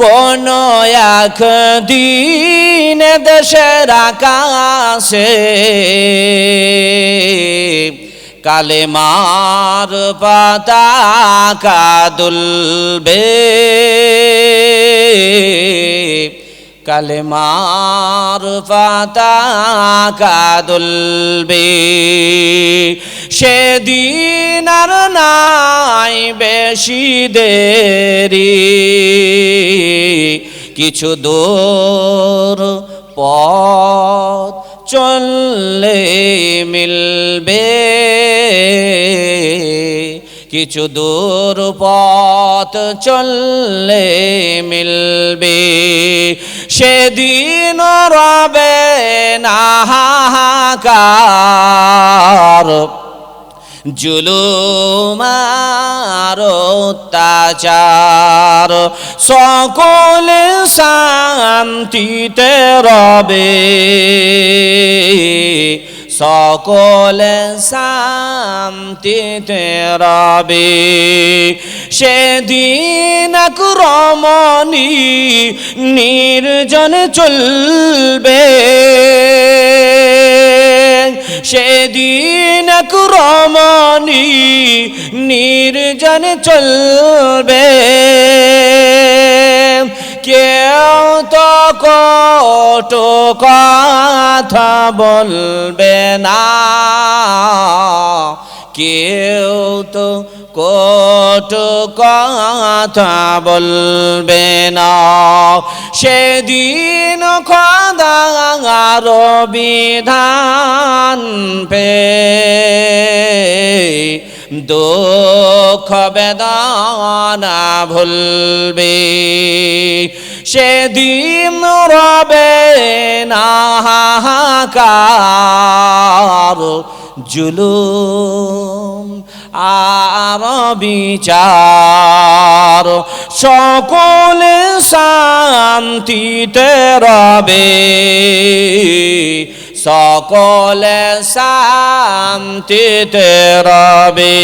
কোন একদিন দেশের আকাশে কালেমার পতাকা দুলবে। কালেমার পতাকা দুলবে। সেদিন আর নাই বেশি দেরি। কিছু দূর পথ চললে মিলবে। কিছু দূর পথ চললে মিলবে। সেদিন রবে না হাহাকার। জুলুমার অত্যাচার। সকল শান্তিতে রবে। সকল শান্তিতে রবে। সেদিন ক্রমণি নির্জন চলবে। সেদিন ক্রমণি নির্জন চলবে। কেউ তো কট কথা বলবে না। কেউ তো কোট কথা বলবে না। সেদিন খদার বিধান পে দুঃখ বেদনা ভুলবে। সেদিন রবে না হাহাকার জুলুম আর বিচার। সকল শান্তিতে রবে। সকল শান্তিতে রবে